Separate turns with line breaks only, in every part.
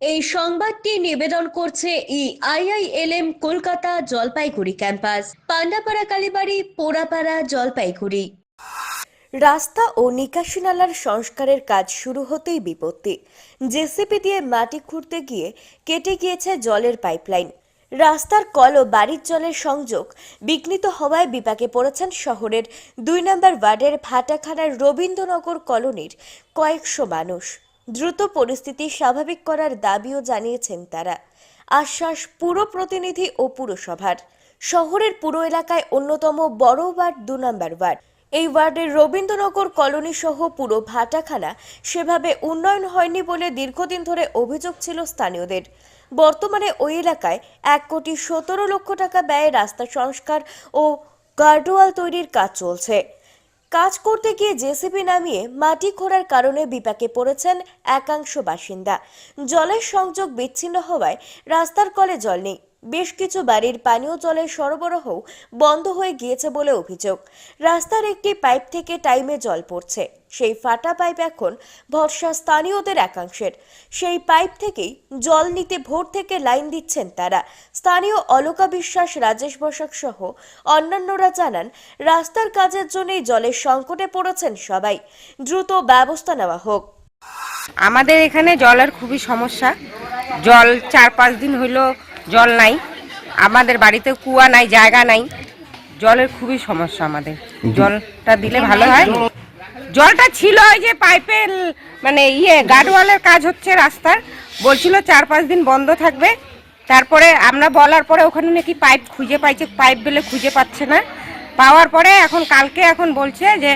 এই সংবাদটি নিবেদন করছে E IILM Kolkata Jalpaiguri campus, Pandapara Kalibari, Porapara Jalpaiguri. রাস্তা ও নিকাশি নালার সংস্কারের কাজ শুরু হতেই বিপত্তি। জেসিপি দিয়ে মাটি খুঁড়তে গিয়ে কেটে গিয়েছে জলের পাইপলাইন। রাস্তার কল ও বাড়ির জলের সংযোগ বিঘ্নিত হওয়ায় বিপাকে পড়েছেন শহরের দুই নম্বর ওয়ার্ডের ভাটাখানার রবীন্দ্রনগর কলোনির কয়েকশো মানুষ। দ্রুত পরিস্থিতি স্বাভাবিক করার দাবিও জানিয়েছেন তারা। আশ্বাস পুর প্রতিনিধি ও পুরসভার। শহরের পুরো এলাকায় অন্যতম বড় ওয়ার্ড দু নম্বর ওয়ার্ড। এই ওয়ার্ডের রবীন্দ্রনগর কলোনি সহ পুরো ভাটাখানা সেভাবে উন্নয়ন হয়নি বলে দীর্ঘদিন ধরে অভিযোগ ছিল স্থানীয়দের। বর্তমানে ওই এলাকায় এক কোটি সতেরো লক্ষ টাকা ব্যয়ে রাস্তা সংস্কার ও গার্ডওয়াল তৈরির কাজ চলছে। কাজ করতে গিয়ে জেসিবি নামিয়ে মাটি খোঁড়ার কারণে বিপাকে পড়েছেন একাংশ বাসিন্দা। জলের সংযোগ বিচ্ছিন্ন হওয়ায় রাস্তার কলে জল নেই। বেশ কিছু বাড়ির পানীয় জলের সরবরাহ বন্ধ হয়ে গিয়েছে বলে অভিযোগ। রাস্তার একটি পাইপ থেকে টাইমে জল পড়ছে। সেই ফাটা পাইপ এখন ভরসা স্থানীয়দের একাংশের। সেই পাইপ থেকেই জল নিতে ভোর থেকে লাইন দিচ্ছেন তারা। স্থানীয় অলকা বিশ্বাস, রাজেশ বসাক সহ অন্যান্যরা জানান, রাস্তার কাজের জন্যই জলের সংকটে পড়েছেন সবাই। দ্রুত ব্যবস্থা নেওয়া হোক।
আমাদের এখানে জলের খুবই সমস্যা। জল চার পাঁচ দিন হইল জল নাই। আমাদের বাড়িতে কুয়া নাই জায়গা নাই। জলের খুবই সমস্যা আমাদের। জলটা দিলে ভালো হয়। জলটা ছিল ওই যে পাইপের মানে ইয়ে গার্ডওয়ালের কাজ হচ্ছে রাস্তার। বলছিল চার পাঁচ দিন বন্ধ থাকবে। তারপরে আমরা বলার পরে ওখানে নাকি পাইপ খুঁজে পাইছে পাইপ বলে খুঁজে পাচ্ছে না। পাওয়ার পরে এখন কালকে এখন বলছে যে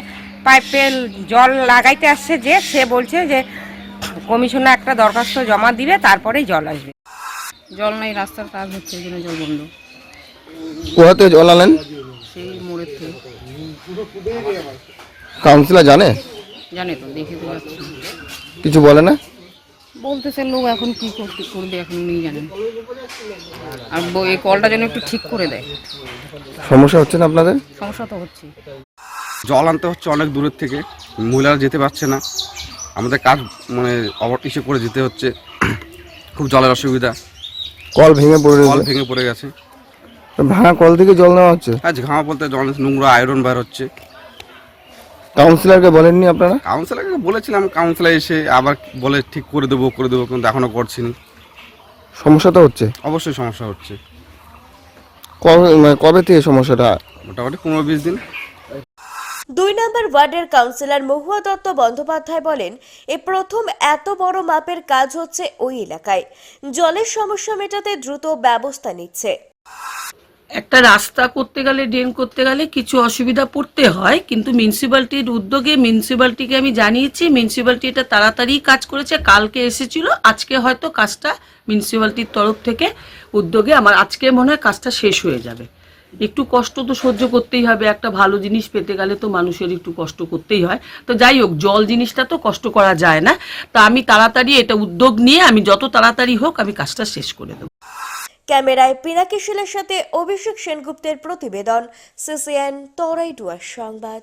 পাইপের জল লাগাইতে আসছে যে সে বলছে যে কমিশনে একটা দরখাস্ত জমা দিবে তারপরেই জল আসবে।
জল নাই রাস্তার কাজ হচ্ছে এই জন্য জল বন্ধ।
কোথা থেকে জল আনেন?
সেই মোড়ের থেকে।
কাউন্সিলর জানে?
জানে তো দেখে তো যাচ্ছে।
কিছু বলে না?
বলতেছে লোক এখন কি করতে করবে এখন উনি জানেন। আর ব- এই কলটা যেন একটু ঠিক করে দেয়।
সমস্যা হচ্ছে না আপনাদের?
সমস্যা তো হচ্ছে।
জল আনতে হচ্ছে অনেক দূরের থেকে মহিলারা যেতে পারছে না। আমাদের কাজ মানে অবর ইসে করে যেতে হচ্ছে। খুব জলের অসুবিধা।
কল ভেঙে পড়ে
কল ভেঙে পড়ে গেছে।
ভাঙা কল থেকে জল নেওয়া হচ্ছে?
আজ ঘামা বলতে জল নোংরা আয়রন বার হচ্ছে।
কাউন্সিলরকে বলেননি আপনারা?
কাউন্সিলারকে বলেছিলাম কাউন্সিলার এসে আবার বলে ঠিক করে দেবো করে দেবো কিন্তু এখনও করছিনি।
সমস্যা তো হচ্ছে?
অবশ্যই সমস্যা হচ্ছে।
কবে মানে কবে থেকে সমস্যাটা?
মোটামুটি পনেরো বিশ দিন।
দুই নম্বর ওয়ার্ডের কাউন্সিলর মহুয়া দত্ত বন্দ্যোপাধ্যায় বলেন, এ প্রথম এত বড় মাপের কাজ হচ্ছে ওই এলাকায়। জলের সমস্যা মেটাতে দ্রুত ব্যবস্থা নিচ্ছে।
একটা রাস্তা করতে গেলে, ড্রেন করতে গেলে কিছু অসুবিধা পড়তে হয়, কিন্তু মিউনিসিপ্যালিটির উদ্যোগে মিউনিসিপ্যালিটিকে আমি জানিয়েছি, মিউনিসিপ্যালিটি এটা তাড়াতাড়ি কাজ করেছে, কালকে এসেছিল, আজকে হয়তো কাজটা মিউনিসিপ্যালিটির তরফ থেকে উদ্যোগে আমার, আজকে মনে হয় কাজটা শেষ হয়ে যাবে। একটু কষ্ট তো সহ্য করতেই হবে, একটা ভালো জিনিস পেতে গেলে তো মানুষের একটু কষ্ট করতেই হয়। তো যাই হোক, জল জিনিসটা তো কষ্ট করা যায় না। তা আমি তাড়াতাড়ি এটা উদ্যোগ নিয়ে আমি যত তাড়াতাড়ি হোক আমি কাজটা শেষ করে দেবো।
ক্যামেরায় পিনাকি শিলের সাথে অভিষেক সেনগুপ্তের প্রতিবেদন, সিসিএন তরাইডুয়ার সংবাদ।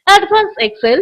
Advanced Excel.